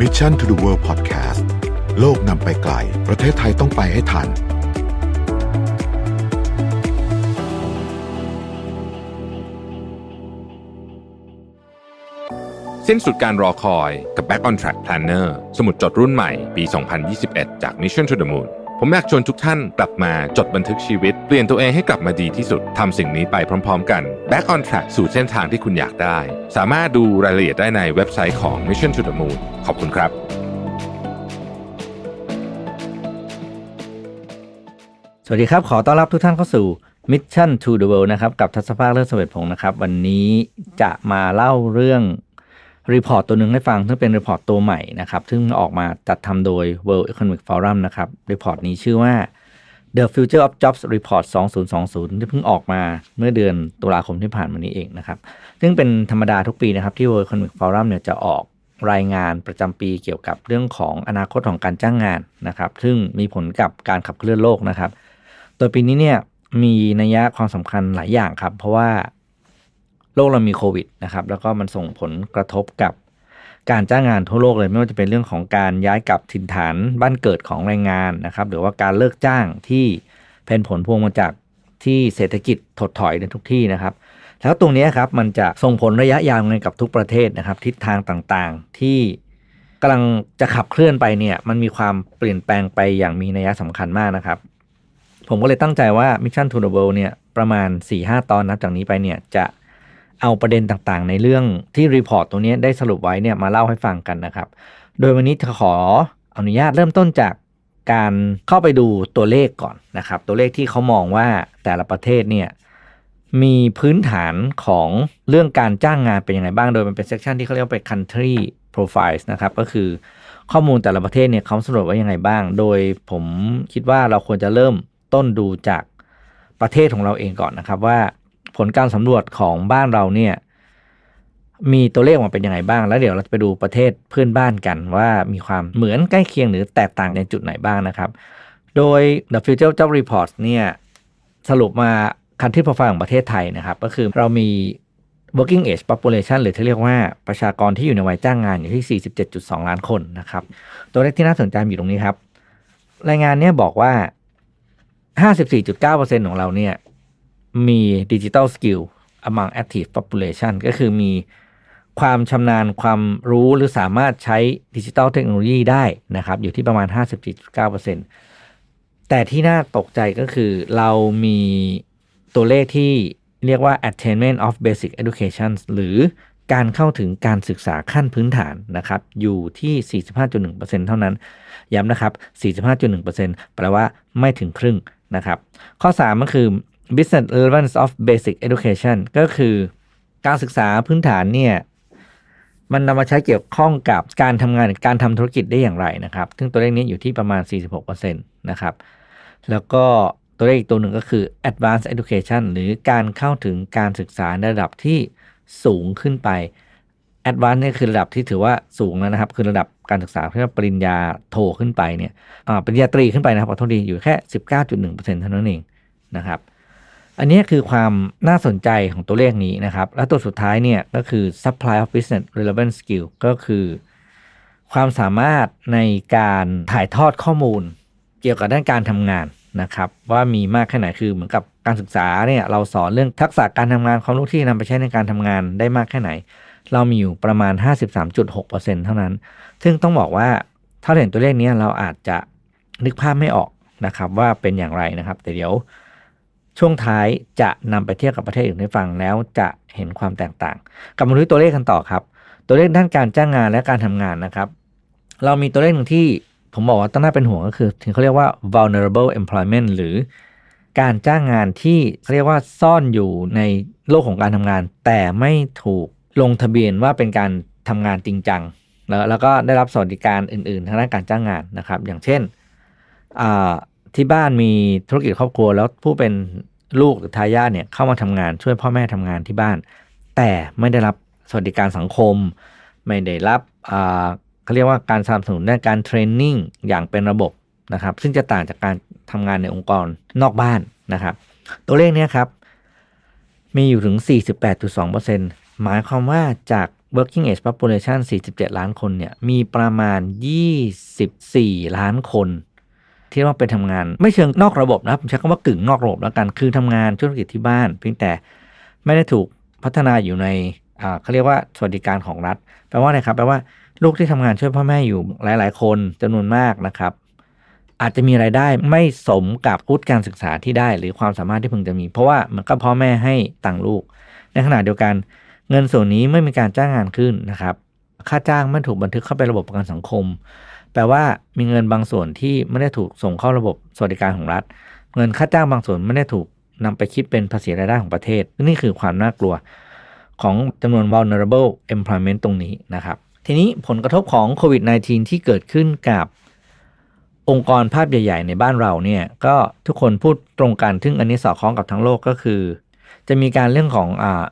Mission to the World Podcast โลกนำไปไกล ประเทศไทยต้องไปให้ทัน สิ้นสุดการรอคอยกับ Back on Track Planner สมุดจดรุ่นใหม่ปี 2021 จาก Mission to the Moon ผมอยากชวนทุกท่านกลับมาจดบันทึกชีวิต เปลี่ยนตัวเองให้กลับมาดีที่สุดทำสิ่งนี้ไปพร้อม ๆ กัน Back on Track สู่เส้นทางที่คุณอยากได้ สามารถดูรายละเอียดได้ในเว็บไซต์ของ Mission to the Moon ขอบคุณครับสวัสดีครับ ขอต้อนรับทุกท่านเข้าสู่ Mission to the World นะครับ กับทัศภาคเลิศเสวตพงศ์นะครับ วันนี้จะมาเล่าเรื่อง รีพอร์ตตัวหนึ่งให้ฟัง ซึ่งเป็นรีพอร์ตตัวใหม่นะครับ ซึ่งออกมาจัดทำโดย World Economic Forum นะครับรีพอร์ตนี้ชื่อว่า The Future of Jobs Report 2020 ที่เพิ่งออกมาเมื่อเดือนตุลาคมที่ผ่านมานี้เองนะครับ ซึ่งเป็นธรรมดาทุกปีนะครับที่ World Economic Forum เนี่ยจะออกรายงานประจำปีเกี่ยวกับเรื่องของอนาคตของการจ้างงานนะครับ ซึ่งมีผลกับการขับเคลื่อนโลกนะครับ โดยปีนี้เนี่ยมีนัยยะความสำคัญหลายอย่างครับ เพราะว่า โลกเรามีโควิดนะครับแล้วก็มันส่งผลกระทบกับการจ้างงานทั่วโลกเลยไม่ว่าจะเป็นเรื่องของการย้ายกลับถิ่นฐานบ้านเกิดของแรงงานนะครับหรือว่าการเลิกจ้างที่เป็นผลพวงมาจากที่เศรษฐกิจถดถอยในทุกที่นะครับ แล้วตรงนี้ครับมันจะส่งผลระยะยาวไงกับทุกประเทศนะครับ ทิศทางต่างๆ ที่กำลังจะขับเคลื่อนไปเนี่ยมันมีความเปลี่ยนแปลงไปอย่างมีนัยสำคัญมากนะครับ ผมก็เลยตั้งใจว่า Mission to the World เนี่ยประมาณ 4-5 ตอนนับจากนี้ไปเนี่ยจะ เอาประเด็นต่างๆ ในเรื่องที่รีพอร์ตตัวนี้ได้สรุปไว้เนี่ยมาเล่าให้ฟังกันนะครับ โดยวันนี้จะขออนุญาตเริ่มต้นจากการเข้าไปดูตัวเลขก่อนนะครับ ตัวเลขที่เขามองว่าแต่ละประเทศเนี่ยมีพื้นฐานของเรื่องการจ้างงานเป็นยังไงบ้าง โดยมันเป็นเซสชันที่เขาเรียกว่าเป็น country profiles นะครับ ก็คือข้อมูลแต่ละประเทศเนี่ยเขาสำรวจไว้ยังไงบ้าง โดยผมคิดว่าเราควรจะเริ่มต้นดูจากประเทศของเราเองก่อนนะครับว่า ผลการสำรวจของบ้านเราเนี่ยมีตัวเลขออกมาเป็นยังไงบ้าง แล้วเดี๋ยวเราจะไปดูประเทศเพื่อนบ้านกันว่ามีความเหมือนใกล้เคียงหรือแตกต่างในจุดไหนบ้างนะครับ โดย The Future Job Report เนี่ยสรุปมาคันที่ profile ของประเทศไทยนะครับ ก็คือเรามี working age population หรือที่เรียกว่าประชากรที่อยู่ในวัยจ้างงานอยู่ที่ 47.2 ล้านคนนะครับ ตัวเลขที่น่าสนใจอยู่ตรงนี้ครับ รายงานเนี้ยบอกว่า 54.9%ของเราเนี่ย มีดิจิ t a ลสกิล among active population ก็คือมีความชำนาญความรู้หรือสามารถใช้ดิจิ t a ลเทคโนโลยีได้นะครับ อยู่ที่ประมาณ 54.9%แต่ที่น่าตกใจก็คือเรามีตัวเลขที่เรียกว่า attainment of basic education หรือการเข้าถึงการศึกษาขั้นพื้นฐานนะครับ อยู่ที่ 45.1%เท่านั้น ย้ำนะครับ 45.1%แปลว่าไม่ถึงครึ่งนะครับ ข้อ 3 ก็คือ business relevance of basic education ก็คือการศึกษาพื้นฐานเนี่ยมันนำมาใช้เกี่ยวข้องกับการทำงานการทำธุรกิจได้อย่างไรนะครับ ซึ่งตัวเลขนี้อยู่ที่ประมาณ 46%นะครับ แล้วก็ตัวเลขอีกตัวหนึ่งก็คือ advanced education หรือการเข้าถึงการศึกษาในระดับที่สูงขึ้นไป advanced นี่คือระดับที่ถือว่าสูงแล้วนะครับ คือระดับการศึกษาเพื่อปริญญาโทขึ้นไปเนี่ยปริญญาตรีขึ้นไปนะครับขอโทษดีอยู่แค่ 19.1%เท่านั้นเองนะครับ อันนี้คือความน่าสนใจของตัวเลขนี้นะครับ และตัวสุดท้ายเนี่ยก็คือ supply of business relevant skill ก็คือ ความสามารถในการถ่ายทอดข้อมูล เกี่ยวกับด้านการทำงานนะครับ ว่ามีมากแค่ไหนคือเหมือนกับการศึกษาเนี่ยเราสอนเรื่องทักษะการทำงานความรู้ที่นำไปใช้ในการทำงานได้มากแค่ไหน เรามีอยู่ประมาณ 53.6%เท่านั้น ซึ่งต้องบอกว่าถ้าเห็นตัวเลขนี้เราอาจจะนึกภาพไม่ออกนะครับว่าเป็นอย่างไรนะครับ แต่เดี๋ยว ช่วงท้ายจะนำไปเทียบกับประเทศอื่นให้ฟังแล้วจะเห็นความแตกต่าง กลับมาดูตัวเลขกันต่อครับ ตัวเลขด้านการจ้างงานและการทำงานนะครับ เรามีตัวเลขหนึ่งที่ผมบอกว่าต้องน่าเป็นห่วงก็คือถึงเขาเรียกว่า vulnerable employment หรือการจ้างงานที่เขาเรียกว่าซ่อนอยู่ในโลกของการทำงาน แต่ไม่ถูกลงทะเบียนว่าเป็นการทำงานจริงจัง แล้วแล้วก็ได้รับสวัสดิการอื่นๆ ทางด้านการจ้างงานนะครับ อย่างเช่นอ่า ที่บ้านมีธุรกิจครอบครัว แล้วผู้เป็นลูกหรือทายาทเนี่ยเข้ามาทำงานช่วยพ่อแม่ทำงานที่บ้าน แต่ไม่ได้รับสวัสดิการสังคม ไม่ได้รับอ่าเขาเรียกว่าการสนับสนุนด้านการเทรนนิ่งอย่างเป็นระบบนะครับ ซึ่งจะต่างจากการทำงานในองค์กรนอกบ้านนะครับ ตัวเลขนี้ครับ มีอยู่ถึง 48.2%หมายความว่าจาก working age population 47 ล้านคนเนี่ยมีประมาณ 24 ล้านคน ที่ว่าไปทำงาน ไม่เชิงนอกระบบนะผมใช้คำว่ากึ่งนอกระบบแล้วกันคือทำงานธุรกิจที่บ้าน เพียงแต่ไม่ได้ถูกพัฒนาอยู่ในอ่าเขาเรียกว่าสวัสดิการของรัฐแปลว่าอะไรครับแปลว่าลูกที่ทำงานช่วยพ่อแม่อยู่หลาย ๆ คนจำนวนมากนะครับ อาจจะมีรายได้ไม่สมกับวุฒิการศึกษาที่ได้ หรือความสามารถที่พึงจะมี เพราะว่ามันก็พ่อแม่ให้ตังลูก ในขณะเดียวกัน เงินส่วนนี้ไม่มีการจ้างงานขึ้นนะครับ ค่าจ้างไม่ถูกบันทึกเข้าไประบบประกันสังคม แปลว่ามีเงินบางส่วนที่ไม่ได้ถูกส่งเข้าระบบสวัสดิการของรัฐ เงินค่าจ้างบางส่วนไม่ได้ถูกนำไปคิดเป็นภาษีรายได้ของประเทศ นี่คือความน่ากลัวของจำนวน vulnerable employment ตรงนี้นะครับ ทีนี้ผลกระทบของโควิด -19 ที่เกิดขึ้นกับองค์กรภาพใหญ่ ๆ ในบ้านเราเนี่ยก็ทุกคนพูดตรงกันซึ่งอันนี้สอดคล้องกับทั้งโลกก็คือ จะมีการเรื่องของอ่า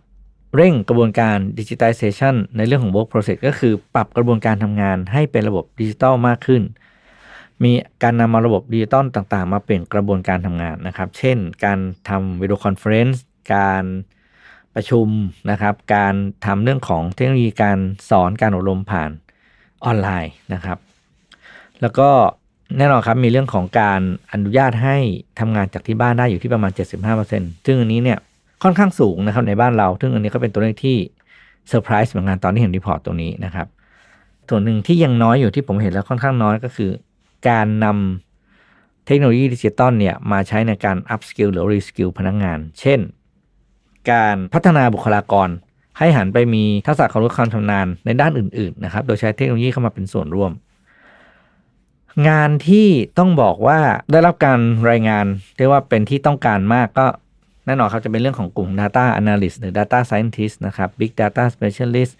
เร่งกระบวนการ digitization ในเรื่องของ work process ก็คือปรับกระบวนการทำงานให้เป็นระบบดิจิตอลมากขึ้น มีการนำมาระบบดิจิตอลต่างๆ มาเปลี่ยนกระบวนการทำงานนะครับ เช่น การทำวิดีโอคอนเฟรนซ์การประชุมนะครับ การทำเรื่องของเทคโนโลยีการสอนการอบรมผ่านออนไลน์นะครับ แล้วก็แน่นอนครับมีเรื่องของการอนุญาตให้ทำงานจากที่บ้านได้อยู่ที่ประมาณ 75%ซึ่งอันนี้เนี่ย ค่อนข้างสูงนะครับในบ้านเรา ซึ่งอันนี้ก็เป็นตัวเลขที่เซอร์ไพรส์เหมือนกันตอนที่เห็นรีพอร์ตตรงนี้นะครับ ส่วนหนึ่งที่ยังน้อยอยู่ที่ผมเห็นแล้วค่อนข้างน้อยก็คือ การนำเทคโนโลยีดิจิตอลเนี่ยมาใช้ในการ up skill หรือ re skill พนักงาน เช่น การพัฒนาบุคลากร ให้หันไปมีทักษะความรู้ความชำนาญในด้านอื่น ๆ นะครับ โดยใช้เทคโนโลยีเข้ามาเป็นส่วนร่วม งานที่ต้องบอกว่าได้รับการรายงานเรียกว่าเป็นที่ต้องการมากก็ แน่นอนครับจะเป็นเรื่องของกลุ่ม Data Analyst หรือ Data Scientist นะครับ Big Data Specialist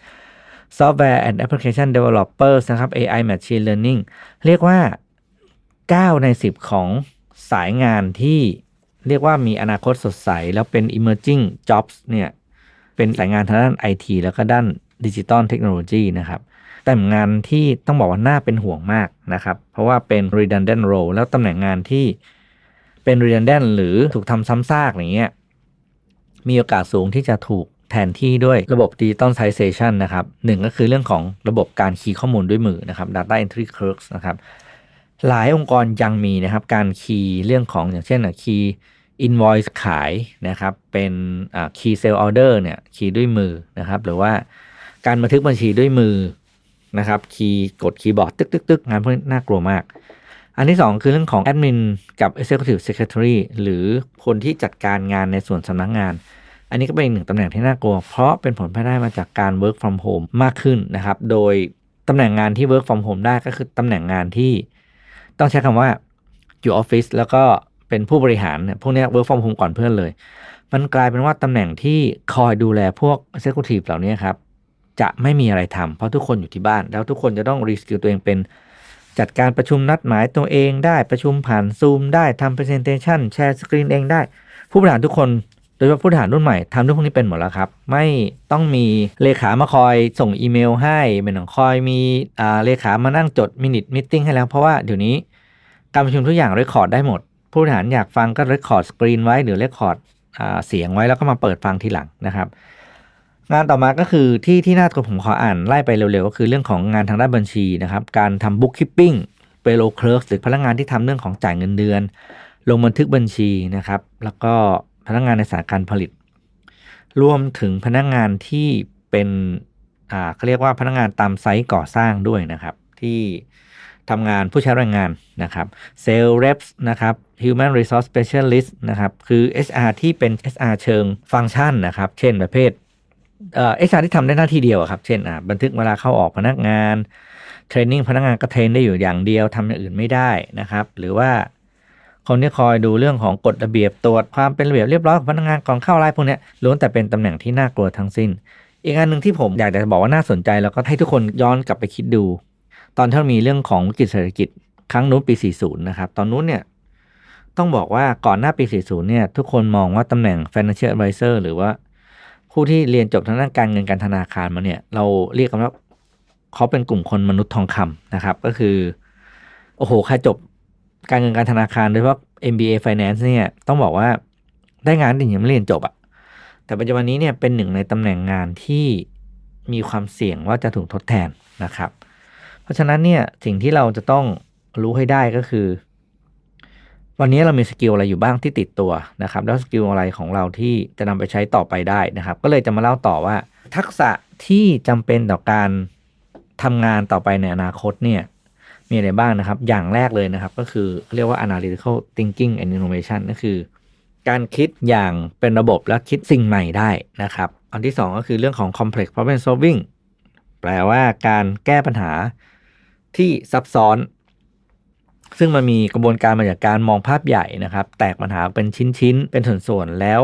Software and Application Developers นะครับ AI Machine Learning เรียกว่า 9 ใน 10 ของสายงานที่เรียกว่ามีอนาคตสดใส แล้วเป็น emerging jobs เนี่ย เป็นสายงานทางด้าน IT แล้วก็ด้านดิจิตอลเทคโนโลยีนะครับ แต่งานที่ต้องบอกว่าน่าเป็นห่วงมากนะครับ เพราะว่าเป็น redundant role แล้วตำแหน่งงานที่ เป็น redundant หรือถูกทำซ้ำซากอย่างเงี้ยมีโอกาสสูงที่จะถูกแทนที่ด้วยระบบ digitalization นะครับหนึ่งก็คือเรื่องของระบบการคีย์ข้อมูลด้วยมือนะครับ data entry clerks นะครับหลายองค์กรยังมีนะครับการคีย์เรื่องของอย่างเช่นคีย์ invoice ขายนะครับเป็นคีย์ sale order เนี่ยคีย์ด้วยมือนะครับหรือว่าการบันทึกบัญชีด้วยมือนะครับคีย์กดคีย์บอร์ดตึกตึกตึกงานพวกนี้น่ากลัวมาก อันที่ 2 คือเรื่องของ admin กับ executive secretary หรือคนที่จัดการงานในส่วนสำนักงาน อันนี้ก็เป็นหนึ่งตำแหน่งที่น่ากลัว เพราะเป็นผลภายได้มาจากการ work from home มากขึ้นนะครับ โดยตำแหน่งงานที่ work from home ได้ก็คือตำแหน่งงานที่ต้องใช้คำว่าอยู่ออฟฟิศแล้วก็เป็นผู้บริหารเนี่ยพวกนี้ work from home ก่อนเพื่อนเลย มันกลายเป็นว่าตำแหน่งที่คอยดูแลพวก executive เหล่านี้ครับจะไม่มีอะไรทำเพราะทุกคนอยู่ที่บ้าน แล้วทุกคนจะต้องรีสกิลตัวเองเป็น จัดการประชุมนัดหมายตัวเองได้ประชุมผ่านซูมได้ทำ presentation แชร์สกรีนเองได้ ผู้บริหารทุกคนโดยเฉพาะผู้บริหารรุ่นใหม่ทำเรื่องพวกนี้เป็นหมดแล้วครับ ไม่ต้องมีเลขามาคอยส่งอีเมลให้ไม่ต้องคอยมีเลขามานั่งจดมินิทมิทติ้งให้แล้ว เพราะว่าเดี๋ยวนี้การประชุมทุกอย่างเรคคอร์ดได้หมด ผู้บริหารอยากฟังก็เรคคอร์ดสกรีนไว้หรือเรคคอร์ดเสียงไว้แล้วก็มาเปิดฟังทีหลังนะครับ งานต่อมาก็คือที่ที่น่าตัวผมขออ่านไล่ไปเร็วๆ ก็คือเรื่องของงานทางด้านบัญชีนะครับการทำบุ๊กคิปปิ้งเปโลเคลิร์หรือพนักงานที่ทำเรื่องของจ่ายเงินเดือน ลงบันทึกบัญชีนะครับ แล้วก็พนักงานในสายการผลิต รวมถึงพนักงานที่เป็นอ่าเขาเรียกว่าพนักงานตามไซต์ก่อสร้างด้วยนะครับ ที่ทำงานผู้ใช้แรงงานนะครับเซลล์เรปส์นะครับ Human Resource Specialist นะครับ คือ HR ที่เป็น HR เชิงฟังก์ชันนะครับ เช่นประเภท เอ่อ HR ที่ทำได้หน้าที่เดียวอะครับ เช่นบันทึกเวลาเข้าออกพนักงาน เทรนนิ่งพนักงานก็เทรนได้อยู่อย่างเดียวทำอย่างอื่นไม่ได้นะครับ หรือว่าคนที่คอยดูเรื่องของกฎระเบียบตรวจความเป็นระเบียบเรียบร้อยของพนักงานก่อนเข้าไลน์พวกเนี้ยล้วนแต่เป็นตำแหน่งที่น่ากลัวทั้งสิ้น อีกอันหนึ่งที่ผมอยากจะบอกว่าน่าสนใจแล้วก็ให้ทุกคนย้อนกลับไปคิดดู ตอนที่มีเรื่องของวิกฤตเศรษฐกิจครั้งนู้นปี 40 นะครับ ตอนนู้นเนี่ยต้องบอกว่าก่อนหน้าปี 40 เนี่ยทุกคนมองว่าตำแหน่ง financial advisor หรือว่า ผู้ที่เรียนจบทางด้านการเงินการธนาคารมาเนี่ย เราเรียกกันว่าเขาเป็นกลุ่มคนมนุษย์ทองคำนะครับ ก็คือ โอ้โหใครจบการเงินการธนาคารโดยเฉพาะ MBA Finance เนี่ยต้องบอกว่าได้งานแต่ยังไม่เรียนจบอะแต่ปัจจุบันนี้เนี่ยเป็นหนึ่งในตำแหน่งงานที่มีความเสี่ยงว่าจะถูกทดแทนนะครับ เพราะฉะนั้นเนี่ยสิ่งที่เราจะต้องรู้ให้ได้ก็คือ วันนี้เรามีสกิลอะไรอยู่บ้างที่ติดตัวนะครับแล้วสกิลอะไรของเราที่จะนำไปใช้ต่อไปได้นะครับ ก็เลยจะมาเล่าต่อว่า ทักษะที่จำเป็นต่อการทำงานต่อไปในอนาคตเนี่ยมีอะไรบ้างนะครับ อย่างแรกเลยนะครับ ก็คือเรียกว่า analytical thinking and innovation ก็คือ การคิดอย่างเป็นระบบและคิดสิ่งใหม่ได้นะครับ อันที่สองก็คือเรื่องของ complex problem solving แปลว่าการแก้ปัญหาที่ซับซ้อน ซึ่งมันมีกระบวนการมาจากการมองภาพใหญ่นะครับ แตกปัญหาเป็นชิ้นๆ เป็นส่วนๆ แล้ว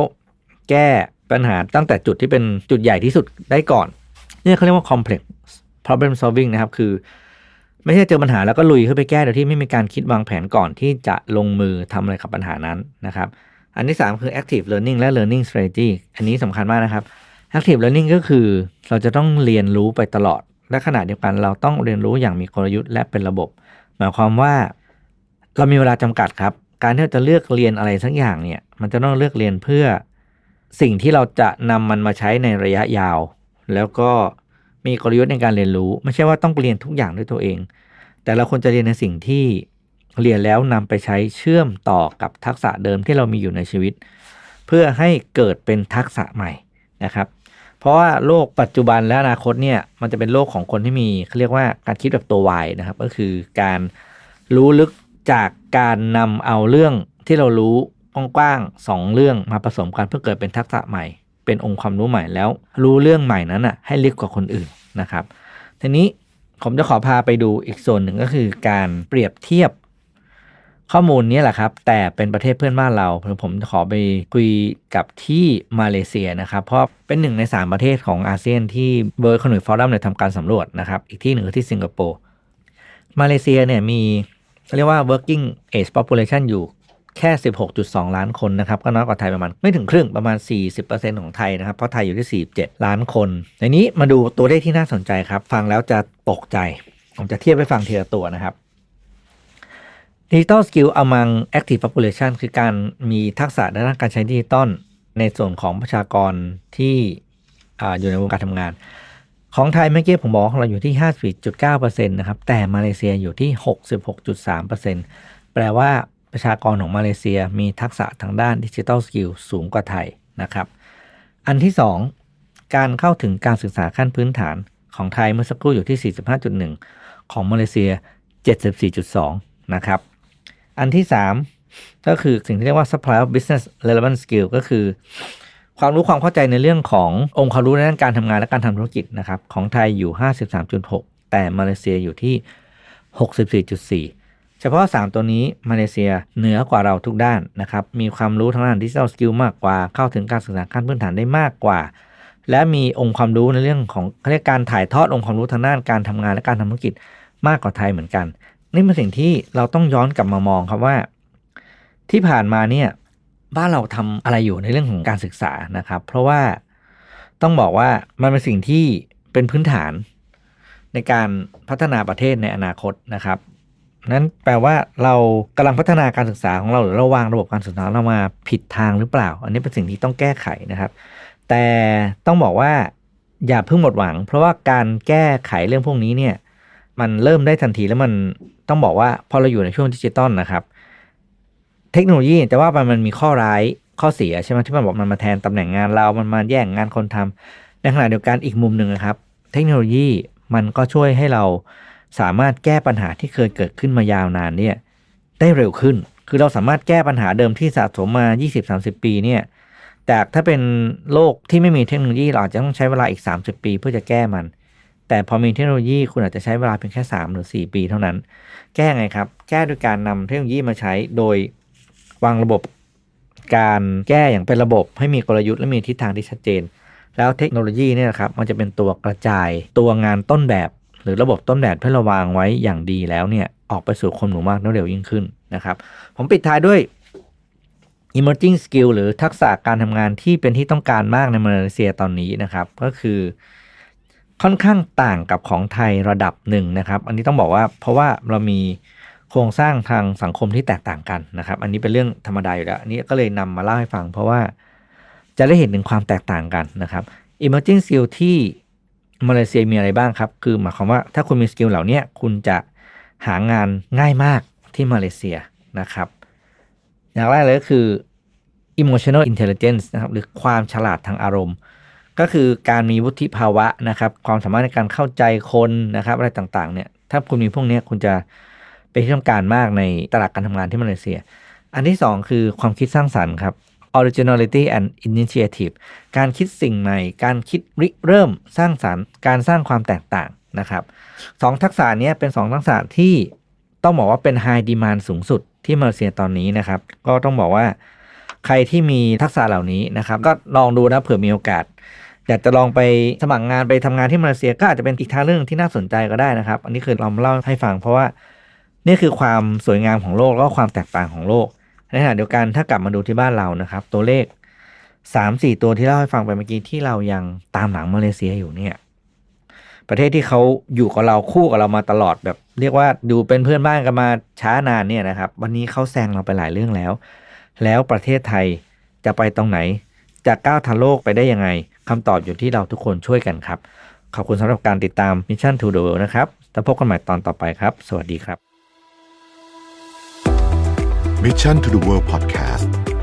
แก้ปัญหาตั้งแต่จุดที่เป็นจุดใหญ่ที่สุดได้ก่อนเนี่ยเขาเรียกว่า complex problem solving นะครับ คือ ไม่ใช่เจอปัญหาแล้วก็ลุยเข้าไปแก้โดยที่ไม่มีการคิดวางแผนก่อนที่จะลงมือทำอะไรกับปัญหานั้นนะครับ อันที่ 3 คือ active learning และ learning strategy อันนี้สำคัญมากนะครับ active learning ก็คือเราจะต้องเรียนรู้ไปตลอด และขณะเดียวกันเราต้องเรียนรู้อย่างมีกลยุทธ์และเป็นระบบ หมายความว่า เรามีเวลาจำกัดครับ การที่เราจะเลือกเรียนอะไรสักอย่างเนี่ย มันจะต้องเลือกเรียนเพื่อสิ่งที่เราจะนำมันมาใช้ในระยะยาว แล้วก็มีกลยุทธ์ในการเรียนรู้ ไม่ใช่ว่าต้องเรียนทุกอย่างด้วยตัวเอง แต่เราควรจะเรียนในสิ่งที่เรียนแล้วนำไปใช้เชื่อมต่อกับทักษะเดิมที่เรามีอยู่ในชีวิต เพื่อให้เกิดเป็นทักษะใหม่นะครับ เพราะว่าโลกปัจจุบันและอนาคตเนี่ยมันจะเป็นโลกของคนที่มีเขาเรียกว่าการคิดแบบตัววายนะครับ ก็คือการรู้ลึก จากการนำเอาเรื่องที่เรารู้กว้างๆสองเรื่องมาผสมกันเพื่อเกิดเป็นทักษะใหม่ เป็นองค์ความรู้ใหม่แล้ว รู้เรื่องใหม่นั้นอะให้ลึกกว่าคนอื่นนะครับ ทีนี้ผมจะขอพาไปดูอีกส่วนหนึ่งก็คือการเปรียบเทียบข้อมูลนี้แหละครับ แต่เป็นประเทศเพื่อนบ้านเราผมขอไปคุยกับที่มาเลเซียนะครับ เพราะเป็นหนึ่งใน 3 ประเทศของอาเซียนที่เบอร์คอนเวฟอรัมเนี่ยทำการสำรวจนะครับ อีกที่หนึ่งที่สิงคโปร์มาเลเซียเนี่ยมี เรียกว่า working age population อยู่แค่ 16.2 ล้านคนนะครับ ก็น้อยกว่าไทยประมาณไม่ถึงครึ่งประมาณ 40%ของไทยนะครับ เพราะไทยอยู่ที่ 47 ล้านคน ในนี้มาดูตัวเลขที่น่าสนใจครับ ฟังแล้วจะตกใจ ผมจะเทียบไปฟังทีละตัวนะครับ Digital Skill among Active Population คือการมีทักษะในด้านการใช้ดิจิตอลในส่วนของประชากรที่ออยู่ในวงการทำงาน ของไทยเมื่อกี้ผมบอกเราอยู่ที่ 54.9%นะครับ แต่มาเลเซียอยู่ที่ 66.3%แปลว่าประชากรของมาเลเซียมีทักษะทางด้านดิจิทัลสกิลสูงกว่าไทยนะครับ อันที่ 2 การเข้าถึงการศึกษาขั้นพื้นฐานของไทยเมื่อสักครู่อยู่ที่ 45.1 ของมาเลเซีย 74.2 นะครับ อันที่ 3 ก็คือสิ่งที่เรียกว่า supply of business relevant skill ก็คือ ความรู้ความเข้าใจในเรื่องขององค์ความรู้ในด้านการทำงานและการทำธุรกิจนะครับของไทยอยู่ 53.6 แต่มาเลเซียอยู่ที่ 64.4เฉพาะ 3 ตัวนี้มาเลเซียเหนือกว่าเราทุกด้านนะครับ มีความรู้ทางด้านดิจิทัลสกิลมากกว่า เข้าถึงการศึกษาขั้นพื้นฐานได้มากกว่า และมีองค์ความรู้ในเรื่องของเรียกการถ่ายทอดองค์ความรู้ทางด้านการทำงานและการทำธุรกิจมากกว่าไทยเหมือนกัน นี่เป็นสิ่งที่เราต้องย้อนกลับมามองครับว่า ที่ผ่านมาเนี่ย บ้านเราทำอะไรอยู่ในเรื่องของการศึกษานะครับ เพราะว่าต้องบอกว่ามันเป็นสิ่งที่เป็นพื้นฐานในการพัฒนาประเทศในอนาคตนะครับนั้นแปลว่าเรากำลังพัฒนาการศึกษาของเราหรือเราวางระบบการศึกษาเรามาผิดทางหรือเปล่า อันนี้เป็นสิ่งที่ต้องแก้ไขนะครับ แต่ต้องบอกว่าอย่าเพิ่งหมดหวัง เพราะว่าการแก้ไขเรื่องพวกนี้เนี่ย มันเริ่มได้ทันทีแล้วมันต้องบอกว่าพอเราอยู่ในช่วงดิจิตอลนะครับ เทคโนโลยีแต่ว่ามันมีข้อร้ายข้อเสียใช่ไหมที่มันบอกมันมาแทนตำแหน่งงานเรา มันมาแย่งงานคนทำในขณะเดียวกันอีกมุมหนึ่งนะครับ เทคโนโลยีมันก็ช่วยให้เราสามารถแก้ปัญหาที่เคยเกิดขึ้นมายาวนานเนี่ยได้เร็วขึ้น คือเราสามารถแก้ปัญหาเดิมที่สะสมมา 20-30 ปีเนี่ยแต่ถ้าเป็นโลกที่ไม่มีเทคโนโลยีเราอาจจะต้องใช้เวลาอีก 30 ปีเพื่อจะแก้มัน แต่พอมีเทคโนโลยีคุณอาจจะใช้เวลาเพียงแค่ 3 หรือ 4 ปีเท่านั้น แก้ไงครับ แก้โดยการนำเทคโนโลยีมาใช้โดย วางระบบการแก้อย่างเป็นระบบให้มีกลยุทธ์และมีทิศทางที่ชัดเจน แล้วเทคโนโลยีเนี่ยนะครับมันจะเป็นตัวกระจายตัวงานต้นแบบ หรือระบบต้นแบบที่เราวางไว้อย่างดีแล้วเนี่ยออกไปสู่คนหมู่มากได้เร็วยิ่งขึ้นนะครับ ผมปิดท้ายด้วย emerging skill หรือทักษะการทำงานที่เป็นที่ต้องการมากในมาเลเซียตอนนี้นะครับ ก็คือค่อนข้างต่างกับของไทยระดับหนึ่งนะครับ อันนี้ต้องบอกว่าเพราะว่าเรามี โครงสร้างทางสังคมที่แตกต่างกันนะครับ อันนี้เป็นเรื่องธรรมดาอยู่แล้วอันนี้ก็เลยนำมาเล่าให้ฟัง เพราะว่าจะได้เห็นถึงความแตกต่างกันนะครับ emerging skill ที่มาเลเซียมีอะไรบ้างครับ คือหมายความว่าถ้าคุณมีสกิลเหล่านี้คุณจะหางานง่ายมากที่มาเลเซียนะครับ อย่างแรกเลยก็คือ emotional intelligence นะครับหรือความฉลาดทางอารมณ์ ก็คือการมีวุฒิภาวะนะครับ ความสามารถในการเข้าใจคนนะครับ อะไรต่างๆเนี่ยถ้าคุณมีพวกเนี้ยคุณจะ เป็นที่ต้องการมากในตลาดการทำงานที่มาเลเซีย อันที่สองคือความคิดสร้างสรรค์ครับ originality and initiative การคิดสิ่งใหม่ การคิดริเริ่มสร้างสรรค์ การสร้างความแตกต่างนะครับสองทักษะนี้เป็นสองทักษะที่ต้องบอกว่าเป็น high demand สูงสุดที่มาเลเซียตอนนี้นะครับ ก็ต้องบอกว่าใครที่มีทักษะเหล่านี้นะครับ ก็ลองดูนะเผื่อมีโอกาส อยากจะลองไปสมัครงานไปทำงานที่มาเลเซียก็อาจจะเป็นอีกทางเรื่องที่น่าสนใจก็ได้นะครับ อันนี้คือเราเล่าให้ฟังเพราะว่า นี่คือความสวยงามของโลกแล้วก็ความแตกต่างของโลก ในขณะเดียวกันถ้ากลับมาดูที่บ้านเรานะครับ ตัวเลขสามสี่ตัวที่เล่าให้ฟังไปเมื่อกี้ที่เรายังตามหลังมาเลเซียอยู่เนี่ย ประเทศที่เขาอยู่กับเราคู่กับเรามาตลอดแบบ เรียกว่าดูเป็นเพื่อนบ้านกันมาช้านานเนี่ยนะครับ วันนี้เขาแซงเราไปหลายเรื่องแล้ว แล้วประเทศไทยจะไปตรงไหน จะก้าวทันโลกไปได้ยังไงคำตอบอยู่ที่เราทุกคนช่วยกันครับ ขอบคุณสำหรับการติดตาม Mission to the World นะครับแล้วพบกันใหม่ตอนต่อไปครับ สวัสดีครับ Mission to the World Podcast